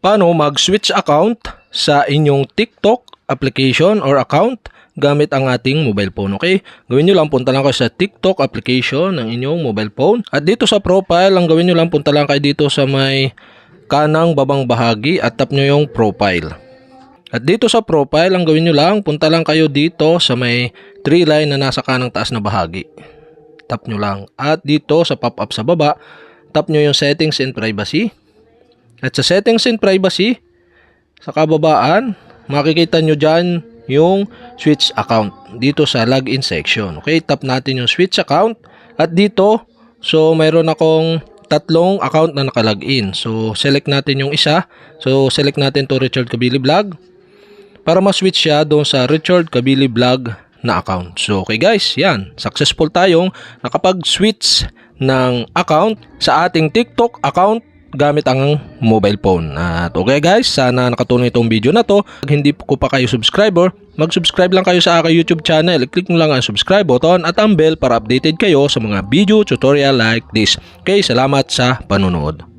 paano mag-switch account sa inyong TikTok application or account gamit ang ating mobile phone. Okay? Gawin nyo lang, punta lang kayo sa TikTok application ng inyong mobile phone. At dito sa profile, ang gawin nyo lang, punta lang kayo dito sa may kanang babang bahagi at tap nyo yung profile. At dito sa profile, ang gawin nyo lang, punta lang kayo dito sa may three line na nasa kanang taas na bahagi. Tap nyo lang. At dito sa pop-up sa baba, tap nyo yung settings and privacy. At sa settings and privacy, sa kababaan, makikita nyo dyan yung switch account dito sa login section. Okay, tap natin yung switch account. At dito, so mayroon akong tatlong account na nakalagin. So, select natin yung isa. So, select natin to Richard Kabili Vlog para ma-switch siya doon sa Richard Kabili Vlog na account. So, okay guys, yan. Successful tayong nakapag-switch ng account sa ating TikTok account gamit ang mobile phone. At okay guys, sana nakatulong itong video na to. Pag hindi ko pa kayo subscriber, mag-subscribe lang kayo sa aking YouTube channel. I-click nyo lang ang subscribe button at ang bell para updated kayo sa mga video tutorial like this. Okay, salamat sa panonood.